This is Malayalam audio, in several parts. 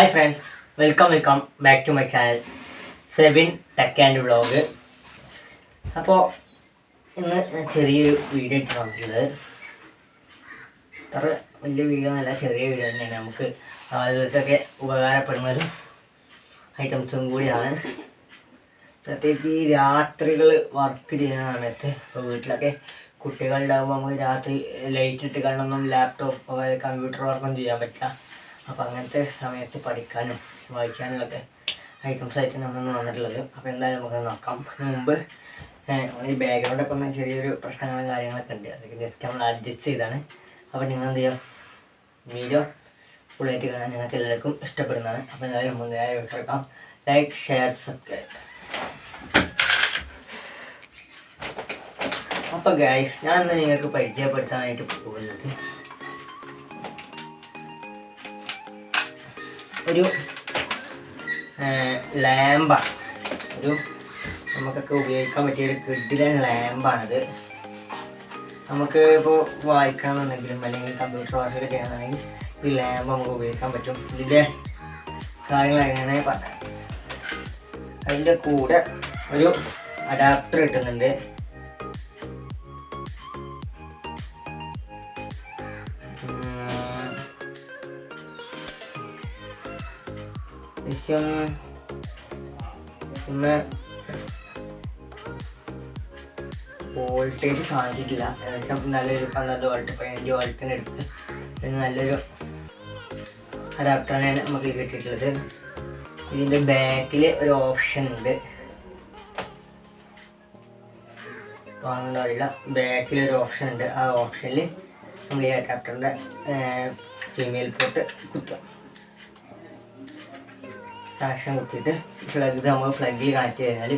Hi friends welcome welcome back to my channel Sebin tech and vlog അപ്പോൾ ഇന്ന് ചെറിയൊരു വീഡിയോ ഇട്ട് വന്നിട്ടുള്ളത്. അത്ര വലിയ വീഡിയോ എന്നല്ല ചെറിയ വീഡിയോ തന്നെയാണ്. നമുക്ക് ആളുകൾക്കൊക്കെ ഉപകാരപ്പെടുന്ന ഒരു ഐറ്റംസും കൂടിയാണ്. പ്രത്യേകിച്ച് ഈ രാത്രികൾ വർക്ക് ചെയ്യുന്ന സമയത്ത് ഇപ്പോൾ വീട്ടിലൊക്കെ കുട്ടികളുണ്ടാകുമ്പോൾ നമുക്ക് രാത്രി ലൈറ്റ് ഇട്ട് കണ്ടൊന്നും ലാപ്ടോപ്പ് കമ്പ്യൂട്ടർ വർക്കൊന്നും ചെയ്യാൻ പറ്റില്ല. അപ്പോൾ അങ്ങനത്തെ സമയത്ത് പഠിക്കാനും വായിക്കാനുമൊക്കെ ഐറ്റംസ് ആയിട്ട് നമ്മൾ വന്നിട്ടുള്ളത്. അപ്പോൾ എന്തായാലും നമുക്ക് നോക്കാം. മുമ്പ് ഈ ബാക്ക്ഗ്രൗണ്ടൊക്കെ ഒന്ന് ചെറിയൊരു പ്രശ്നങ്ങളും കാര്യങ്ങളൊക്കെ ഉണ്ട്. അതൊക്കെ ജസ്റ്റ് നമ്മൾ അഡ്ജസ്റ്റ് ചെയ്താണ്. അപ്പോൾ നിങ്ങൾ എന്ത് ചെയ്യാം വീഡിയോ ഫുള്ളായിട്ട് കാണാൻ നിങ്ങൾക്ക് എല്ലാവർക്കും ഇഷ്ടപ്പെടുന്നതാണ്. അപ്പോൾ എന്തായാലും മുന്നേറെ വിട്ടെടുക്കാം ലൈക്ക് ഷെയർ സബ്സ്ക്രൈബ് അപ്പോൾ ഗൈസ് ഞാൻ നിങ്ങൾക്ക് പരിചയപ്പെടുത്താനായിട്ട് പോകുന്നത് ഒരു ലാമ്പാണ് ഒരു നമുക്കൊക്കെ ഉപയോഗിക്കാൻ പറ്റിയ ഒരു കിഡിലൻ ലാമ്പാണിത് നമുക്ക് ഇപ്പോൾ വായിക്കണമെന്നുണ്ടെങ്കിലും അല്ലെങ്കിൽ കമ്പ്യൂട്ടർ വർക്കൊക്കെ ചെയ്യണമെങ്കിൽ ഈ ലാമ്പ് നമുക്ക് ഉപയോഗിക്കാൻ പറ്റും. ഇതിന്റെ കാര്യങ്ങൾ എങ്ങനെ പറയാം അതിന്റെ കൂടെ ഒരു അഡാപ്റ്റർ കിട്ടുന്നുണ്ട്. വിഷയം ഒന്ന്. വോൾട്ടേജ് കാണിച്ചിട്ടില്ല. ഏകദേശം നല്ലൊരു പന്ത്രണ്ട് വോൾട്ട് പതിനഞ്ച് വോൾട്ടിന് അടുത്ത് ഒരു നല്ലൊരു അഡാപ്റ്ററാണ് നമുക്ക് കിട്ടിയിട്ടുള്ളത്. ഇതിന്റെ ബാക്കിൽ ഒരു ഓപ്ഷൻ ഉണ്ട്. കാണുന്നില്ല ബാക്കിൽ ഒരു ഓപ്ഷൻ ഉണ്ട്. ആ ഓപ്ഷനിൽ നമ്മൾ ഈ അഡാപ്റ്ററിന്റെ ഫീമെയിൽ പോട്ട് കുത്തുക. കണക്ഷൻ കുത്തിയിട്ട് ഫ്ലഗ് ഇത് നമുക്ക് ഫ്ലഗിൽ കണക്ട് ചെയ്താൽ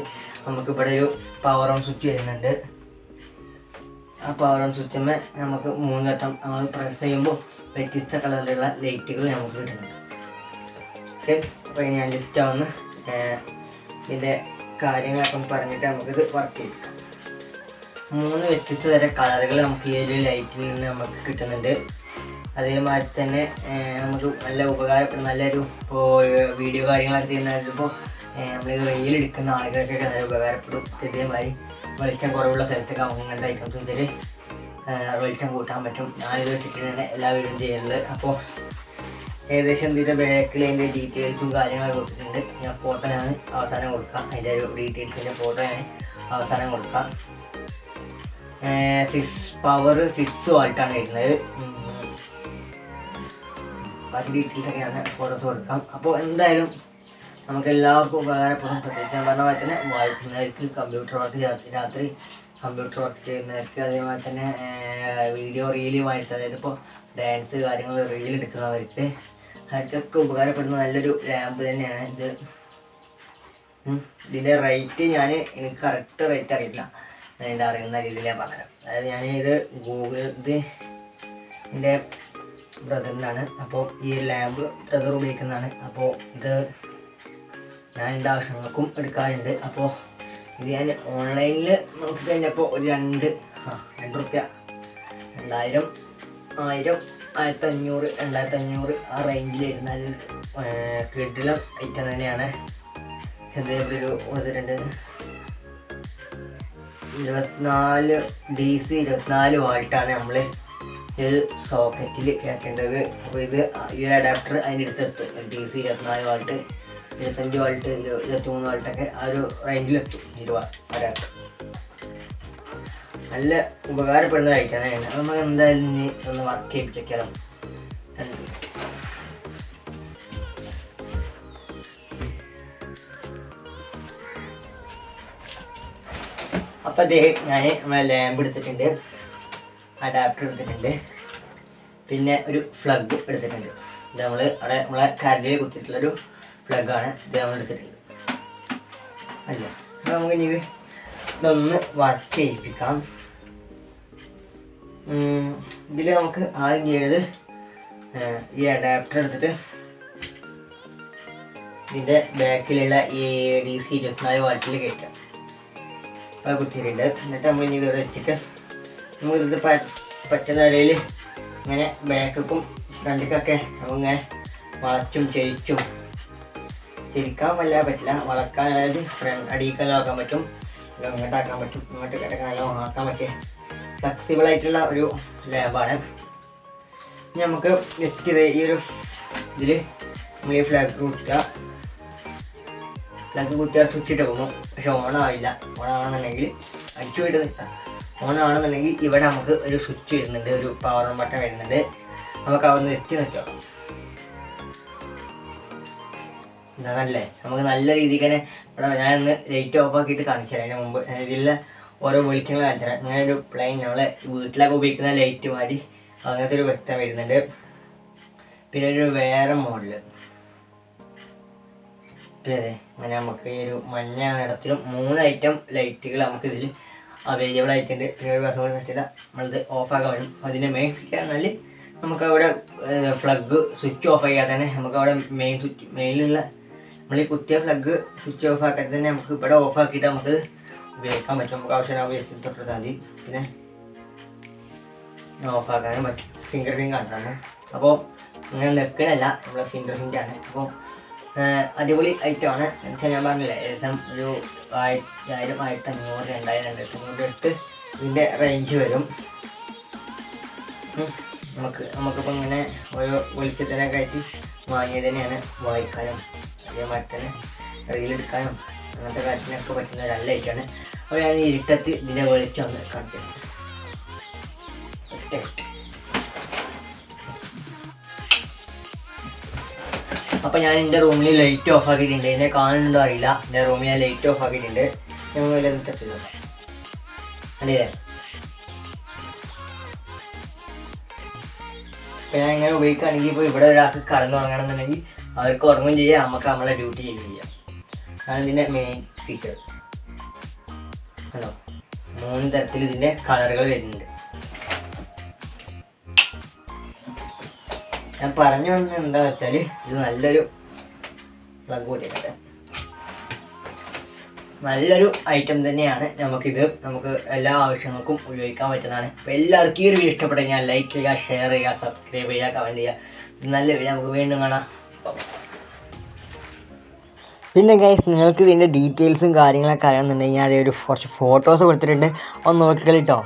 നമുക്ക് ഇവിടെ ഒരു പവർ ഓൺ സ്വിച്ച് വരുന്നുണ്ട്. ആ പവർ ഓൺ സ്വിച്ചുമ്മേ നമുക്ക് മൂന്ന് വട്ടം നമ്മൾ പ്രസ് ചെയ്യുമ്പോൾ വ്യത്യസ്ത കളറിലുള്ള ലൈറ്റുകൾ നമുക്ക് കിട്ടുന്നുണ്ട്. ഓക്കെ അപ്പോൾ ഞാൻ ജസ്റ്റ് ഒന്ന് ഇതിന്റെ കാര്യങ്ങളൊക്കെ പറഞ്ഞിട്ട് നമുക്കിത് വർക്ക് ചെയ്യിക്കാം മൂന്ന് വ്യത്യസ്ത തരം കളറുകൾ നമുക്ക് ഈ ഒരു ലൈറ്റിൽ നിന്ന് നമുക്ക് കിട്ടുന്നുണ്ട്. അതേമാതിരി തന്നെ നമുക്ക് നല്ല ഉപകാരപ്പെടും നല്ലൊരു ഇപ്പോൾ വീഡിയോ കാര്യങ്ങളൊക്കെ ചെയ്യുന്നതിപ്പോൾ നമ്മൾ റീൽ എടുക്കുന്ന ആളുകൾക്കൊക്കെ നല്ല ഉപകാരപ്പെടും. ഇതേമാതിരി വെളിച്ചം കുറവുള്ള സ്ഥലത്തൊക്കെ നമുക്ക് ഇങ്ങനത്തെ ഐറ്റംസ് വെച്ചിട്ട് വെളിച്ചം കൂട്ടാൻ പറ്റും. ഞാനിത് വെച്ചിട്ടാണ് എല്ലാ വീടും ചെയ്യുന്നത് അപ്പോൾ ഏകദേശം ഇതിന്റെ ബാക്കിൽ അതിന്റെ ഡീറ്റെയിൽസും കാര്യങ്ങളൊക്കെ കൊടുത്തിട്ടുണ്ട്. ഞാൻ ഫോട്ടോ ഞാൻ അവസാനം കൊടുക്കാം അതിന്റെ ഒരു ഡീറ്റെയിൽസിന്റെ ഫോട്ടോ ഞാൻ അവസാനം കൊടുക്കാം സിക്സ് പവർ സിക്സ് വാൾട്ടാണ് വരുന്നത്. ബാക്കി ഡീറ്റെയിൽസ് ഒക്കെ ഞാൻ ഫോട്ടോസ് കൊടുക്കാം. അപ്പോൾ എന്തായാലും നമുക്ക് എല്ലാവർക്കും ഉപകാരപ്പെടും. പ്രത്യേകിച്ച് ഞാൻ പറഞ്ഞ പോലെ തന്നെ വായിക്കുന്നവർക്ക് കമ്പ്യൂട്ടർ വർക്ക് രാത്രി കമ്പ്യൂട്ടർ വർക്ക് ചെയ്യുന്നവർക്ക് അതേപോലെ തന്നെ വീഡിയോ റീൽ വായിച്ച് അതായത് ഇപ്പോൾ ഡാൻസ് കാര്യങ്ങൾ റീൽ എടുക്കുന്നവർക്ക് അവർക്കൊക്കെ ഉപകാരപ്പെടുന്ന നല്ലൊരു ലാമ്പ് തന്നെയാണ് ഇത്. ഇതിന്റെ റേറ്റ് ഞാൻ എനിക്ക് കറക്റ്റ് റേറ്റ് അറിയില്ല. ഞാൻ ഇതിന്റെ അറിയുന്ന രീതിയിൽ ഞാൻ പറഞ്ഞുതരാം അതായത് ഞാൻ ഇത് ഗൂഗിൾ ഇത് എന്റെ ബ്രദറിനാണ്. അപ്പോൾ ഈ ലാമ്പ് ബ്രദർ ഉപയോഗിക്കുന്നതാണ്. അപ്പോൾ ഇത് ഞാൻ എന്റെ ആവശ്യങ്ങൾക്കും എടുക്കാറുണ്ട്. അപ്പോൾ ഇത് ഞാൻ ഓൺലൈനിൽ നോക്കി കഴിഞ്ഞപ്പോൾ ഒരു രണ്ട് രണ്ട് റുപ്യ. രണ്ടായിരം ആയിരം ആയിരത്തി അഞ്ഞൂറ് രണ്ടായിരത്തി അഞ്ഞൂറ് ആ റേഞ്ചിൽ ഇരുന്നാൽ കിഡിലും ഐറ്റം തന്നെയാണ് എന്തെങ്കിലും ഒരു കൊടുത്തിട്ടുണ്ട് ഇരുപത്തിനാല് ഡി സി ഇരുപത്തിനാല് വാൾട്ടാണ് നമ്മൾ ഇത് സോക്കറ്റിൽ കയറ്റേണ്ടത് അപ്പോൾ ഇത് ഈ അഡാപ്റ്റർ അതിന്റെ അടുത്തെത്തും. ഡി സി ഇരുപത്തിനാല് വാൾട്ട് ഇരുപത്തഞ്ച് വാൾട്ട് ഇരുപത്തി ഇരുപത്തിമൂന്ന് വാൾട്ടൊക്കെ ആ ഒരു റേഞ്ചിലെത്തും ഇരുപത് അഡാപ്റ്റർ നല്ല ഉപകാരപ്പെടുന്നതായിട്ടാണ് നമ്മൾ എന്തായാലും ഇനി ഒന്ന് വർക്ക് ചെയ്യിപ്പിക്കണം അപ്പോൾ അദ്ദേഹം ഞാൻ നമ്മളെ ലാമ്പ് എടുത്തിട്ടുണ്ട്. അഡാപ്റ്റർ എടുത്തിട്ടുണ്ട്. പിന്നെ ഒരു ഫ്ലഗ് എടുത്തിട്ടുണ്ട്. ഇത് നമ്മൾ അവിടെ നമ്മളെ കരണ്ടിൽ കുത്തിയിട്ടുള്ളൊരു ഫ്ലഗാണ് ഇത് നമ്മൾ എടുത്തിട്ടുണ്ട് അല്ല? അപ്പോൾ നമുക്ക് ഇനി ഇത് ഇതൊന്ന് വർക്ക് ചെയ്യിപ്പിക്കാം. ഇതിൽ നമുക്ക് ആദ്യം ചെയ്തത് ഈ അഡാപ്റ്റർ എടുത്തിട്ട് ഇതിന്റെ ബാക്കിലുള്ള ഈ ഡി സി ഇരുപത്തിനാല് വാട്ടിൽ കയറ്റാം അത് കുത്തിയിട്ടുണ്ട്. എന്നിട്ട് നമ്മൾ ഇനി ഇത് വെച്ചിട്ട് നമുക്ക് ഇത് പ- പറ്റുന്ന ഇടയിൽ ഇങ്ങനെ ബാക്കും ഫ്രണ്ടിക്കൊക്കെ നമ്മളിങ്ങനെ വളച്ചും ചെരിച്ചും ചിരിക്കാൻ വല്ല പറ്റില്ല. വളക്കാൻ അതായത് ഫ്രണ്ട് അടിക്കലാക്കാൻ പറ്റും. ഇങ്ങോട്ടാക്കാൻ പറ്റും. ഇങ്ങോട്ട് കിടക്കാൻ നല്ല ആക്കാൻ പറ്റിയ ഫ്ലെക്സിബിൾ ആയിട്ടുള്ള ഒരു ലാബാണ് ഇനി നമുക്ക് ഇത് ഈ ഒരു ഇതിൽ നമ്മൾ ഈ ഫ്ലാഗ് കുത്തുക ഫ്ലാഗ് കുത്തുക സ്വിച്ച് ഇട്ട് പോകുന്നു. പക്ഷെ ഓണാവില്ല ആവണമെന്നുണ്ടെങ്കിൽ അടിച്ചു പോയിട്ട് നിൽക്കാം. ഓൺ ആവണമെന്നുണ്ടെങ്കിൽ ഇവിടെ നമുക്ക് ഒരു സ്വിച്ച് വരുന്നുണ്ട് ഒരു പവർ ബട്ടൺ വരുന്നുണ്ട്. നമുക്ക് അതൊന്ന് വെച്ച്. നിൽക്കാം എന്താണല്ലേ നമുക്ക് നല്ല രീതിക്ക് തന്നെ ഇവിടെ ഞാൻ ഇന്ന് ലൈറ്റ് ഓഫ് ആക്കിയിട്ട് കാണിച്ചു തരാം. അതിന് മുമ്പ് ഇതിലെ ഓരോ വെളിച്ചങ്ങൾ കാണിച്ചു തരാം. അങ്ങനെ ഒരു പ്ലെയിൻ നമ്മളെ വീട്ടിലൊക്കെ ഉപയോഗിക്കുന്ന ലൈറ്റ് മാതിരി അങ്ങനത്തെ ഒരു വ്യക്തം വരുന്നുണ്ട്. പിന്നെ ഒരു വേറെ മോഡൽ പിന്നെ അതെ അങ്ങനെ നമുക്ക് ഈ ഒരു മഞ്ഞ നിറത്തിലും മൂന്ന് ഐറ്റം ലൈറ്റുകൾ നമുക്ക് ഇതിൽ അവൈലബിൾ ആയിട്ടുണ്ട്. പിന്നെ ഒരു കൂടി പറ്റില്ല നമ്മളിത് ഓഫാക്കാൻ പറ്റും അതിന്റെ മെയിൻ പറഞ്ഞാൽ നമുക്ക് അവിടെ ഫ്ലഗ് സ്വിച്ച് ഓഫ് ചെയ്യാതെ തന്നെ നമുക്ക് അവിടെ മെയിൻ സ്വിച്ച് മെയിനുള്ള നമ്മൾ ഈ കുത്തിയ ഫ്ലഗ് സ്വിച്ച് ഓഫ് ആക്കാതെ തന്നെ നമുക്ക് ഇവിടെ ഓഫ് ആക്കിയിട്ട് നമുക്ക് ഉപയോഗിക്കാൻ പറ്റും. നമുക്ക് ആവശ്യം ഉപയോഗിച്ച് തൊട്ടിട്ടാൽ മതി. പിന്നെ ഓഫ് ആക്കാനും പറ്റും. ഫിംഗർ ഫിംഗ് ആണ് അപ്പോൾ അങ്ങനെ നിൽക്കണല്ല നമ്മളെ ഫിംഗർ ഫിംഗ് ആണ്. അപ്പോൾ അടിപൊളി ഐറ്റമാണ് എന്നുവെച്ചാൽ ഞാൻ പറഞ്ഞില്ലേ ഏകദേശം ഒരു ആയിരം ആയിരത്തി അഞ്ഞൂറ് രണ്ടായിരം രണ്ടായിരത്തി അഞ്ഞൂറ് അടുത്ത് ഇതിന്റെ റേഞ്ച് വരും. നമുക്ക് നമുക്കിപ്പോൾ ഇങ്ങനെ ഓരോ വെളിച്ചത്തിനെ കയറ്റി വാങ്ങിയത് തന്നെയാണ് വായിക്കാനും അതേമാതിരി തന്നെ റീലെടുക്കാനും അങ്ങനത്തെ കാര്യത്തിനൊക്കെ പറ്റുന്ന ഒരു നല്ല ഐറ്റമാണ് അപ്പോൾ ഞാൻ ഇരുട്ടത്ത് ഇതിന്റെ വെളിച്ചം ഒന്ന് കാണിച്ചു തരാം. അപ്പോൾ ഞാൻ എന്റെ റൂമിൽ ലൈറ്റ് ഓഫ് ആക്കിയിട്ടുണ്ട്. എന്നെ കാണുന്നുണ്ടോ അറിയില്ല. എന്റെ റൂമിൽ ഞാൻ ലൈറ്റ് ഓഫ് ആക്കിയിട്ടുണ്ട്. ഞങ്ങൾ തട്ടില്ല അല്ലേ ഞാൻ ഇങ്ങനെ ഉപയോഗിക്കുകയാണെങ്കിൽ ഇപ്പോൾ ഇവിടെ ഒരാൾക്ക് കടന്നു ഉറങ്ങണമെന്നുണ്ടെങ്കിൽ അവർക്ക് ഉറങ്ങും ചെയ്യാം. നമുക്ക് നമ്മളെ ഡ്യൂട്ടി ചെയ്യുകയും ചെയ്യാം. അതാണ് ഇതിന്റെ മെയിൻ ഫീച്ചർ ഹലോ മൂന്ന് തരത്തിൽ ഇതിന്റെ കളറുകൾ വരുന്നുണ്ട്. ഞാൻ പറഞ്ഞു വന്നത് എന്താ വെച്ചാൽ ഇത് നല്ലൊരു പ്ലഗ് കൂട്ടിയിട്ടുണ്ട്. നല്ലൊരു ഐറ്റം തന്നെയാണ് നമുക്കിത്. നമുക്ക് എല്ലാ ആവശ്യങ്ങൾക്കും ഉപയോഗിക്കാൻ പറ്റുന്നതാണ്. അപ്പോൾ എല്ലാവർക്കും ഈ ഒരു വീഡിയോ ഇഷ്ടപ്പെട്ടു ലൈക്ക് ചെയ്യുക ഷെയർ ചെയ്യുക സബ്സ്ക്രൈബ് ചെയ്യുക കമന്റ് ചെയ്യുക. നല്ല വീഡിയോ നമുക്ക് വീണ്ടും കാണാം. പിന്നെ ഗൈസ് നിങ്ങൾക്ക് ഇതിന്റെ ഡീറ്റെയിൽസും കാര്യങ്ങളൊക്കെ അറിയാമെന്നുണ്ടെങ്കിൽ അതേ ഒരു കുറച്ച് ഫോട്ടോസ് കൊടുത്തിട്ടുണ്ട്. ഒന്ന് നോക്കിക്കളി കേട്ടോ